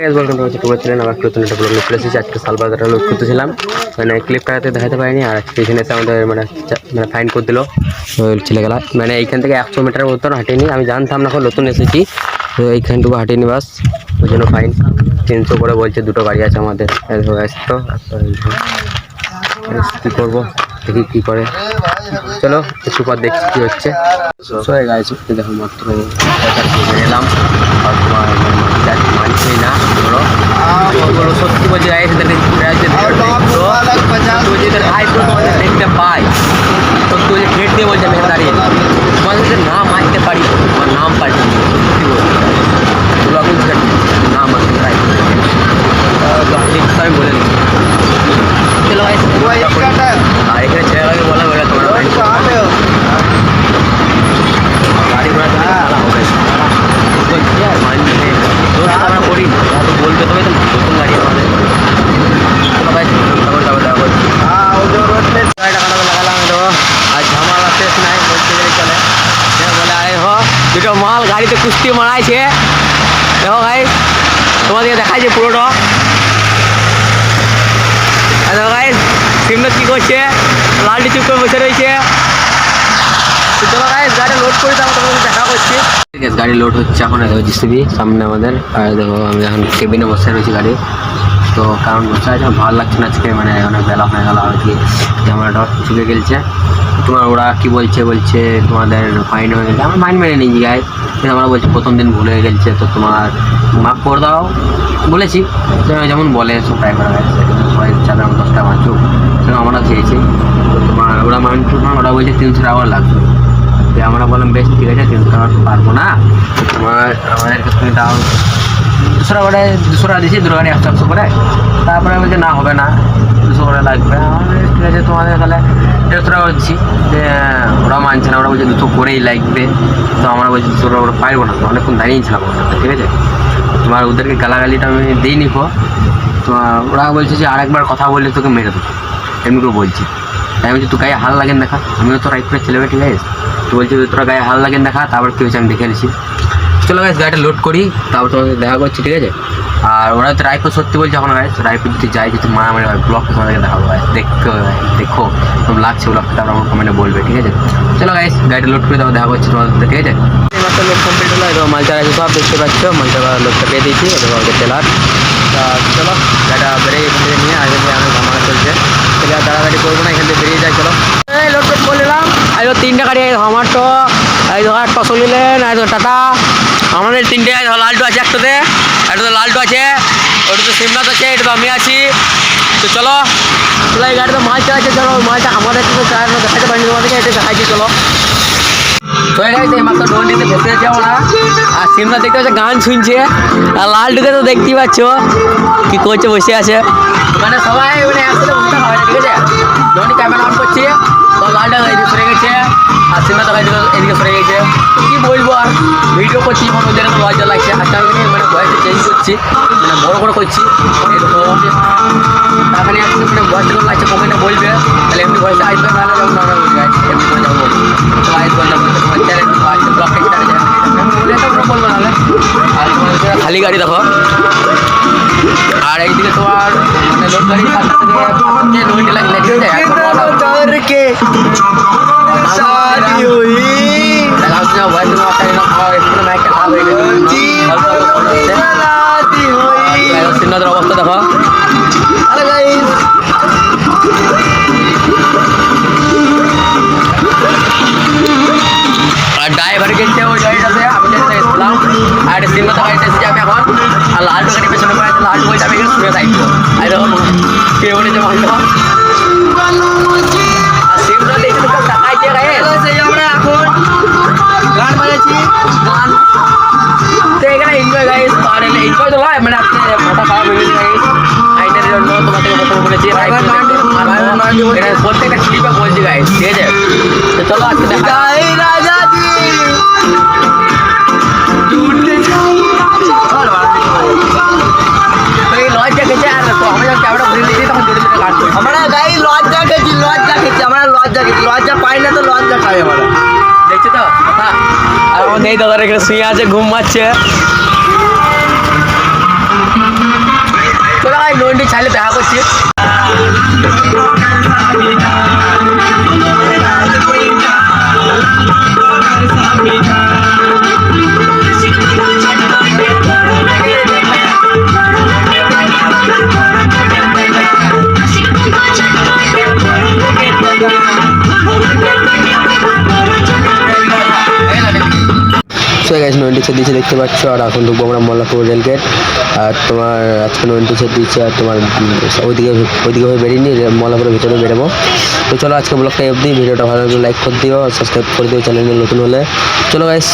Welcome to তোমার ছিলেন একটা ব্লগ লোড করতেছিলাম। মানে ক্লিপ কাটাতে দেখাতে পারিনি, আর আজকে এসে আমাদের মানে মানে ফাইন করে দিল। ছেলেগুলা মানে এইখান থেকে একশো মিটার মতন হাঁটিনি। আমি জানতাম না, এখন নতুন এসেছি। তো এইখানটুকু হাঁটিনি বাস। ওই জন্য ফাইন তিনশো করে বলছে দুটো গাড়ি আছে আমাদের। আসতো কী করব? দেখি কি করে। চলো, একটু পর দেখছি কি হচ্ছে। দেখো মাত্র এলাম। না বলো, সত্যি বলছি গাড়ি এদেরকে ঘুরে আসছে বলছি এদের ভাই তো তোমাদের দেখতে পাই সত্যি বলছি ঠেট দিয়ে বলছে আমি দাঁড়িয়ে তোমাদের যদি না মানতে পারি আমার নাম পাল্টে দিই। সত্যি বলছি তোলা বলছে নাম মানতে পারি আমি বলে দিই চলো ভাই আর এখানে ছেলেগুলোকে বলা বলে তোমরা ভাই গাড়ি ঘোড়া থেকে চালা হবে বলছি আর মানবে দোষ তো আমরা করি না তো বলতে তবে তো নতুন গাড়ি আমাদের চলো ভাই তারপর তারপর দেখা করছি গাড়িটা কাটাতে লাগালাম দেখো আর ঝামালা শেষ নাই বলতে গেলে চলে হ্যাঁ, বলে আরে হ দুটো গাড়িতে কুস্তি মারাইছে দেখো ভাই তোমাদেরকে দেখাইছে পুরোটা দেখো ভাই সিমনাথ কি করছে লালটি চুপ করে বসে রয়েছে চলো গাইস গাড়ি লোড করে দেখা করছি গাড়ি লোড হচ্ছে এখন জিসিবি সামনে আমাদের। আর দেখো, আমি এখন কেবিনে বসে রয়েছি গাড়ি। তো কারণ বসে আছে ভালো লাগছে না, আজকে মানে অনেক বেলা হয়ে গেল আর কি ক্যামেরাটা চুকে গেলছে। তোমার ওরা কি বলছে বলছে, তোমাদের ফাইন হয়ে গেছে আমার ফাইন মেনে গাই। কিন্তু আমরা বলছি, প্রথম দিন ভুল হয়ে গেছে, তো তোমার মাফ করে দাও। বলেছি, তো যেমন বলে সবাই দশটা মাছুক সেরকম আমরা চেয়েছি তো তোমার ওরা মানছুক না, ওরা বলছে তিনশো টাকা লাগবে। যে আমরা বললাম, বেশ, ঠিক আছে, তিনশো টাকা তো পারব না। তোমার আমাদেরকে তুমি দাও। দুশো টাকা দুশো টাকা দিয়েছি, দুটো গাড়ি একশো একশো করে। তারপরে বলছে, না, হবে না, দুশো করে লাগবে। আমাদের ঠিক আছে, তোমাদের তাহলে দেড়শো টাকা দিচ্ছি যে মানছে না ওরা বলছে দুটো করেই লাগবে। তো আমরা বলছি দুটো ওরা ওরা পারব না তো অনেকক্ষণ দাঁড়িয়েছিলাম ওখানে, ঠিক আছে? তোমার ওদেরকে গালাগালিটা আমি দিই নি তো ওরা বলছে যে আরেকবার কথা বললে তোকে মেরে দেবো। এমনি করে বলছি। তাই বলছি তুই গায়ে হাল লাগেন দেখা আমিও তো রাইট করে ছেলেবে ঠিক আছে? তো বলছি তোরা গায়ে হাল লাগেন দেখা তারপর কী হয়েছে আমি দেখে এসেছি চলো গাইস গাড়িটা লোড করি, তারপর তোমাদের দেখা করছি, ঠিক আছে? আর ওরা তো রায়পুর সত্যি বলছে এখন গাইস রায়পুর যদি যাই যদি মারামারি হয় ব্লগ তোমাদেরকে দেখাবো গাইস দেখো দেখো কেমন লাগছে ব্লগটা তারপর আমার কমেন্টে বলবে, ঠিক আছে? চলো গাইস গাড়িটা লোড করে তারপর দেখা করছি তোমাদের, ঠিক আছে? লোড কমপ্লিট আছে সব লোডটা পেয়ে দিয়েছি চলো, গাড়িটা নিয়ে আগে চলছে। তাহলে আর তাড়াতাড়ি করব না, এখান থেকে বেরিয়ে যাই, চলো। লোড করে এবার তিনটা গাড়ি তো টাটা। আমাদের তিনটে লালটু আছে একটাতে একটাতে লালটু আছে, ওটাতে শিবনাথ আছে এটা তো আমি আছি। তো চলো চলো এই গাড়িতে মাছ আছে চলো মাছটা আমাদের তো চায় না দেখাতে পারিনি তোমাদেরকে এটা দেখাচ্ছি, চলো। তো গাড়িতে মাত্র ভেসে যাচ্ছে আমরা। আর শিবনাথ দেখতে পাচ্ছে, গান শুনছে। আর লালটুকে তো দেখতেই পাচ্ছ, কি করছে, বসে আছে। মানে সবাই মানে একসাথে ঠিক আছে? ক্যামেরা অন করছি তো লালটা গেছে আর শিবনাথ এদিকে এদিকে সরে গেছে। কি বলব আর? ভিডিও করছি যখন ওদের লজ্জা লাগছে। আজকে আমি মানে ভয়েসটা চেঞ্জ করছি মানে বড় করে করছি। এরকম তারপরে আসছে মানে ভয়েস কেমন লাগছে কমেন্টে বলবে। তাহলে এমনি ভয়েসে আসবে নাহলে যখন নর্মাল বলবে এমনি করে যাব। তো আইস বললে বলতে তোমার চ্যানেল আছে ব্লগ চ্যানেল বলব নাহলে আর খালি গাড়ি দেখো। আর এইদিকে তোমার মানে লোড গাড়ি সাথে সাথে নইটে লাগলে ঠিক আছে একদম আমি এখানে শুনে থাকব আর কে উঠেছে মালটা আর সিমটা দেখে তো টাকাইছে গায়ে সেই আমরা এখন গান বাজাচ্ছি গান তো এখানে এনজয় গাইস আর এনজয় তো হয় মানে আপনি মাথা খারাপ হয়ে গেছে গাইস আইনের জন্য তোমাকে প্রথমে বলেছি Driver নাইনটি, driver নাইনটি বলছে। এটা প্রত্যেকটা ক্লিপে বলছি গাইস ঠিক আছে তো চলো আজকে দেখা খাবে আমার। দেখছ তো? আর আমার নেই দাদার এখানে শুয়ে আছে ঘুমাচ্ছে মারছে চলো ভাই লোনটি ছাড়লে দেখা করছি সো নয়েন্টি ছেড়ে দেখতে পাচ্ছ, আর এখন ঢুকবো আমরা মল্লাপুর রেলগেট আর তোমার আজকে নয়েন্টি ছেড়ে দিচ্ছে আর তোমার ওইদিকে ওইদিকে হয়ে বেরিয়ে নিই মল্লাপুরের ভিতরে বেরোবো। তো চলো আজকে ব্লগটা অবধি, ভিডিওটা ভালো লাগলে লাইক করে দিও সাবস্ক্রাইব করে দিও চ্যানেলে নতুন হলে। চলো গাইস